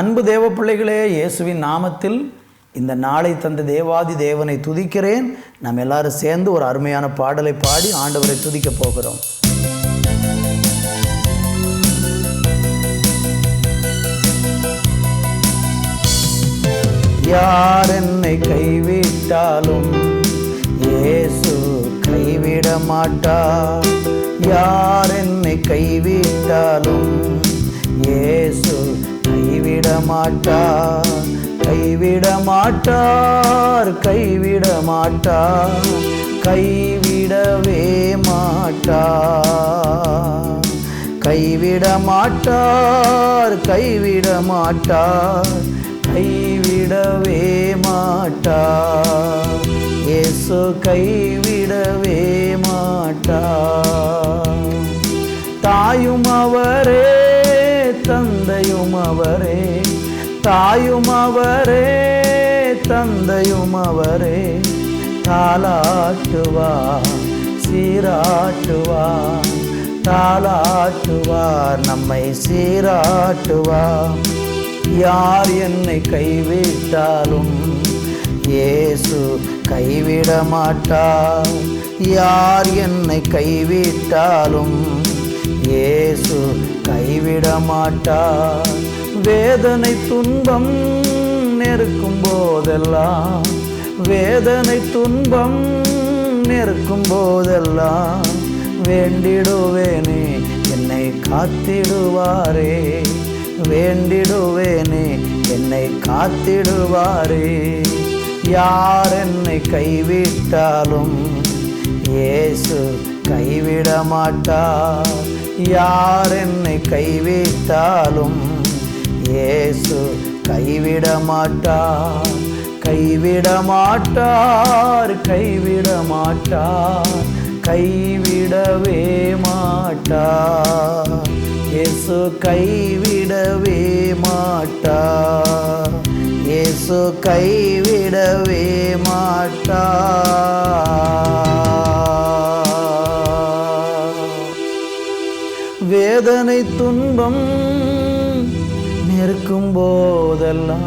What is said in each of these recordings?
அன்பு தேவ பிள்ளைகளே இயேசுவின் நாமத்தில் இந்த நாளை தந்த தேவாதி தேவனை துதிக்கிறேன். நாம் எல்லாரும் சேர்ந்து ஒரு அருமையான பாடலை பாடி ஆண்டவரை துதிக்க போகிறோம். யார் என்னை கைவிட்டாலும் இயேசு கைவிட மாட்டார். யார் என்னை கைவிட்டாலும் இயேசு கைவிட மாட்டார் கைவிட மாட்டார் கைவிட மாட்டார் கைவிடவே மாட்டார் கைவிட மாட்டார் கைவிட மாட்டார் கைவிடவே மாட்டார் இயேசு கைவிடவே மாட்டார் தாயும் அவரே தாயும் அவரே தந்தையும் அவரே தாளாட்டுவார் சீராட்டுவார் தாளாட்டுவார் நம்மை சீராட்டுவார். யார் என்னை கைவிட்டாலும் இயேசு கைவிட மாட்டார் யார் என்னை கைவிட்டாலும் இயேசு கைவிட மாட்டார் வேதனை துன்பம் நெருக்கும் போதெல்லாம் வேதனை துன்பம் நெருக்கும் போதெல்லாம் வேண்டிடுவேனே என்னை காத்திடுவாரே வேண்டிடுவேனே என்னை காத்திடுவாரே. யார் என்னை கைவிட்டாலும் இயேசு கைவிட மாட்டார் யார் என்னை கைவிட்டாலும் இயேசு கைவிட மாட்டார் கைவிட மாட்டார் கைவிட மாட்டார் கைவிடவே மாட்டார் இயேசு கைவிடவே மாட்டார் இயேசு கைவிடவே மாட்டார் வேதனை துன்பம் நெருக்கும் போதெல்லாம்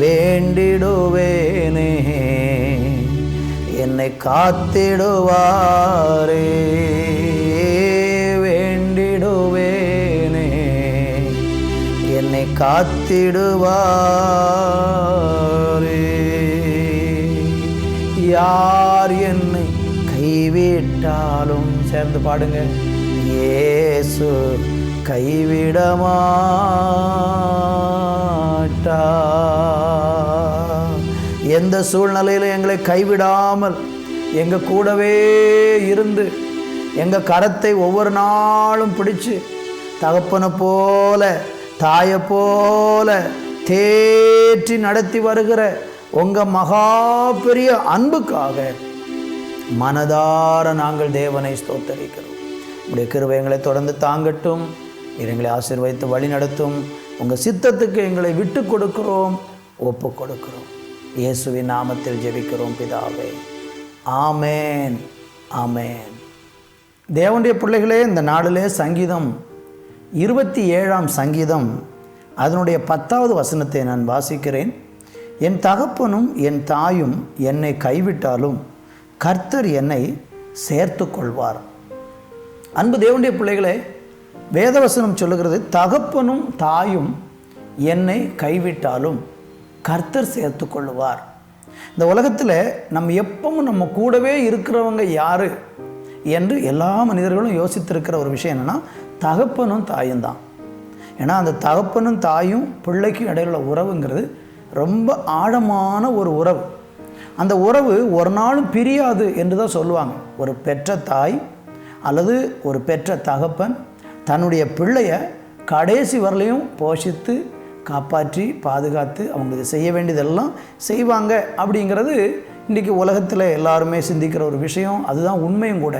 வேண்டிடுவேனே. என்னை காத்திடுவாரே வேண்டிடுவேனே. என்னை காத்திடுவாரே. யார் என்னை கைவிட்டாலும் சேர்ந்து பாடுங்க. ஏசு கைவிடமாட்டா. எந்த சூழ்நிலையில் எங்களை கைவிடாமல் எங்கள் கூடவே இருந்து எங்கள் கரத்தை ஒவ்வொரு நாளும் பிடிச்சு தகப்பனை போல தாயை போல தேற்றி நடத்தி வருகிற உங்கள் மகா பெரிய அன்புக்காக மனதார நாங்கள் தேவனை ஸ்தோத்தரிக்கிறோம். உடைய கிருவை எங்களை தொடர்ந்து தாங்கட்டும். நீர் எங்களை ஆசீர்வதித்து வழி நடத்தும். உங்கள் சித்தத்துக்கு எங்களை விட்டு கொடுக்கிறோம். ஒப்பு கொடுக்கிறோம். இயேசுவின் நாமத்தில் ஜெபிக்கிறோம் பிதாவே. ஆமேன். ஆமேன். தேவனுடைய பிள்ளைகளே இந்த நாளிலே சங்கீதம் இருபத்தி ஏழாம் சங்கீதம். அதனுடைய பத்தாவது வசனத்தை நான் வாசிக்கிறேன். என் தகப்பனும் என் தாயும் என்னை கைவிட்டாலும் கர்த்தர் என்னை சேர்த்து கொள்வார். அன்பு தேவனுடைய பிள்ளைகளே வேதவசனம் சொல்லுகிறது தகப்பனும் தாயும் என்னை கைவிட்டாலும் கர்த்தர் சேர்த்து கொள்ளுவார். இந்த உலகத்தில் நம்ம எப்பவும் நம்ம கூடவே இருக்கிறவங்க யார் என்று எல்லா மனிதர்களும் யோசித்திருக்கிற ஒரு விஷயம் என்னென்னா தகப்பனும் தாயும் தான். ஏன்னா அந்த தகப்பனும் தாயும் பிள்ளைக்கும் இடையில உள்ள உறவுங்கிறது ரொம்ப ஆழமான ஒரு உறவு. அந்த உறவு ஒரு நாளும் பிரியாது என்று தான் சொல்லுவாங்க. ஒரு பெற்ற தாய் அல்லது ஒரு பெற்ற தகப்பன் தன்னுடைய பிள்ளைய கடைசி வரலையும் போஷித்து காப்பாற்றி பாதுகாத்து அவங்களுக்கு செய்ய வேண்டியதெல்லாம் செய்வாங்க அப்படிங்கிறது இன்றைக்கி உலகத்தில் எல்லாருமே சிந்திக்கிற ஒரு விஷயம். அதுதான் உண்மையும் கூட.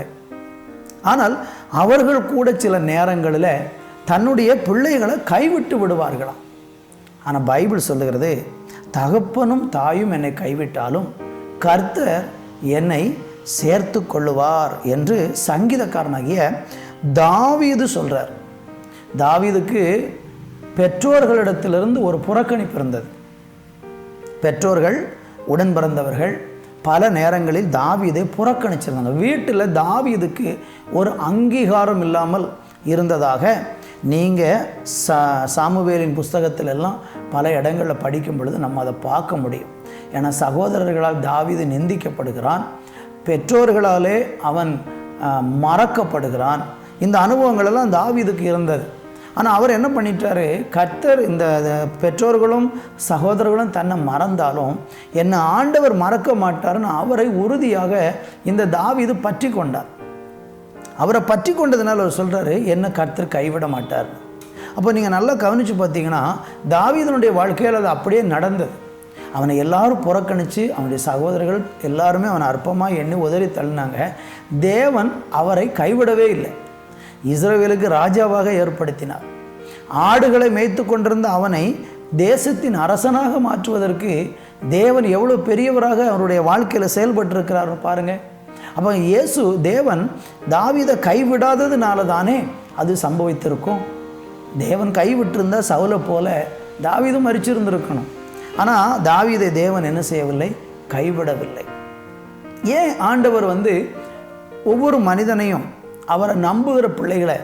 ஆனால் அவர்கள் கூட சில நேரங்களில் தன்னுடைய பிள்ளைகளை கைவிட்டு விடுவார்களாம். ஆனால் பைபிள் சொல்லுகிறது தகப்பனும் தாயும் என்னை கைவிட்டாலும் கர்த்தர் என்னை சேர்த்து கொள்ளுவார் என்று சங்கீதக்காரனாகிய தாவீது சொல்கிறார் தாவீதுக்கு பெற்றோர்களிடத்திலிருந்து ஒரு புறக்கணிப்பு இருந்தது. பெற்றோர்கள் உடன் பிறந்தவர்கள் பல நேரங்களில் தாவீதை புறக்கணிச்சிருந்தாங்க. வீட்டில் தாவீதுக்கு ஒரு அங்கீகாரம் இல்லாமல் இருந்ததாக நீங்கள் சா சாமுவேலின் புஸ்தகத்திலெல்லாம் பல இடங்களில் படிக்கும் பொழுது நம்ம அதை பார்க்க முடியும். ஏன்னா சகோதரர்களால் தாவீது நிந்திக்கப்படுகிறான் பெற்றோர்களாலே அவன் மறக்கப்படுகிறான் இந்த அனுபவங்களெல்லாம் தாவீதுக்கு இருந்தது. ஆனால் அவர் என்ன பண்ணிட்டாரு? கர்த்தர் இந்த பெற்றோர்களும் சகோதரர்களும் தன்னை மறந்தாலும் என்னை ஆண்டவர் மறக்க மாட்டார்னு அவரை உறுதியாக இந்த தாவீது பற்றி கொண்டார். அவரை பற்றி கொண்டதுனால அவர் சொல்கிறாரு என்னை கர்த்தர் கைவிட மாட்டார். அப்போ நீங்கள் நல்லா கவனித்து பார்த்தீங்கன்னா தாவீதனுடைய வாழ்க்கையில் அது அப்படியே நடந்தது. அவனை எல்லாரும் புறக்கணித்து அவனுடைய சகோதரர்கள் எல்லாருமே அவனை அற்பமாக எண்ணி உதறி தள்ளினாங்க. தேவன் அவரை கைவிடவே இல்லை. இஸ்ரவேலுக்கு ராஜாவாக ஏற்படுத்தினார். ஆடுகளை மேய்த்து கொண்டிருந்த அவனை தேசத்தின் அரசனாக மாற்றுவதற்கு தேவன் எவ்வளோ பெரியவராக அவருடைய வாழ்க்கையில் செயல்பட்டிருக்கிறார் பாருங்கள் அப்போ இயேசு தேவன் தாவிதை கைவிடாததுனால தானே அது சம்பவித்திருக்கும். தேவன் கைவிட்டிருந்தா சவுலை போல தாவிதும் மறிச்சிருந்திருக்கணும் ஆனால் தாவிதை தேவன் என்ன செய்யவில்லை? கைவிடவில்லை. ஏன் ஆண்டவர் வந்து ஒவ்வொரு மனிதனையும் அவரை நம்புகிற பிள்ளைகளை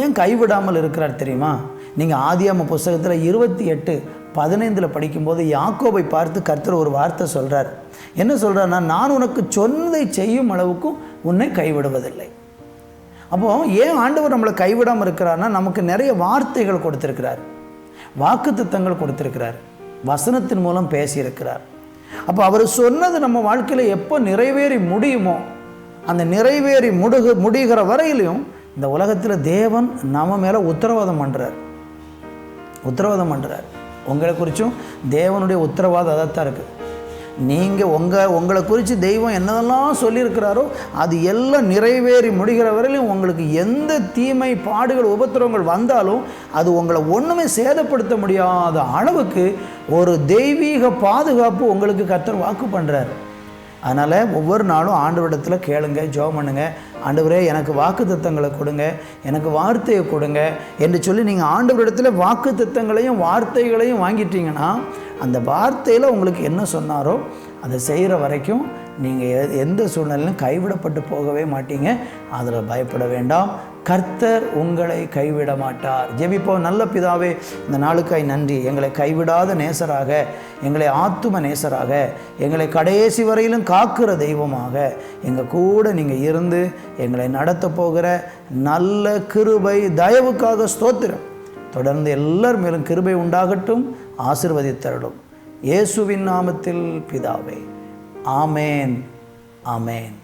ஏன் கைவிடாமல் இருக்கிறார் தெரியுமா? நீங்கள் ஆதியாம புஸ்தகத்தில் இருபத்தி எட்டு பதினைந்தில் படிக்கும்போது யாக்கோபை பார்த்து கர்த்தர் ஒரு வார்த்தை சொல்கிறார் என்ன சொல்கிறார்னா நான் உனக்கு சொன்னதை செய்யும் அளவுக்கும் உன்னை கைவிடுவதில்லை. அப்போ ஏன் ஆண்டவர் நம்மளை கைவிடாமல் இருக்கிறார்னா நமக்கு நிறைய வார்த்தைகள் கொடுத்துருக்கிறார். வாக்கு திட்டங்கள் கொடுத்துருக்கிறார். வசனத்தின் மூலம் பேசியிருக்கிறார். அப்போ அவர் சொன்னது நம்ம வாழ்க்கையில் எப்போ நிறைவேறி முடியுமோ அந்த நிறைவேறி முடுகு முடிகிற வரையிலையும் இந்த உலகத்தில் தேவன் நம்ம மேலே உத்தரவாதம் பண்ணுறார் உத்தரவாதம் பண்ணுறார் உங்களை குறித்தும் தேவனுடைய உத்தரவாதம் அதைத்தான் இருக்குது நீங்கள் உங்கள் உங்களை குறித்து தெய்வம் என்னதெல்லாம் சொல்லியிருக்கிறாரோ அது எல்லாம் நிறைவேறி முடிகிற வரையிலும் உங்களுக்கு எந்த தீமை பாடுகள் உபத்திரவங்கள் வந்தாலும் அது உங்களை ஒன்றுமே சேதப்படுத்த முடியாத அளவுக்கு ஒரு தெய்வீக பாதுகாப்பு உங்களுக்கு கத்தர் வாக்கு பண்ணுறாரு அதனால் ஒவ்வொரு நாளும் ஆண்டவரிடத்தில் கேளுங்க ஜோம் பண்ணுங்க. ஆண்டவரே எனக்கு வாக்கு தத்தங்களை கொடுங்க எனக்கு வார்த்தையை கொடுங்க என்று சொல்லி நீங்கள் ஆண்டவரிடத்தில் வாக்கு தத்தங்களையும் வார்த்தைகளையும் வாங்கிட்டீங்கன்னா அந்த வார்த்தையில் உங்களுக்கு என்ன சொன்னாரோ அதை செய்கிற வரைக்கும் நீங்கள் எந்த சூழ்நிலையிலும் கைவிடப்பட்டு போகவே மாட்டீங்க. அதில் பயப்பட வேண்டாம். கர்த்தர் உங்களை கைவிட மாட்டார் ஜெபிப்போ நல்ல பிதாவே இந்த நாளுக்காய் நன்றி. எங்களை கைவிடாத நேசராக எங்களை ஆத்தும நேசராக எங்களை கடைசி வரையிலும் காக்கிற தெய்வமாக எங்கள் கூட நீங்கள் இருந்து எங்களை நடத்த போகிற நல்ல கிருபை தயவுக்காக ஸ்தோத்திரம். தொடர்ந்து எல்லார் மேலும் கிருபை உண்டாகட்டும் ஆசிர்வதித்தருடும் இயேசுவின் நாமத்தில் பிதாவே. ஆமேன். ஆமேன்.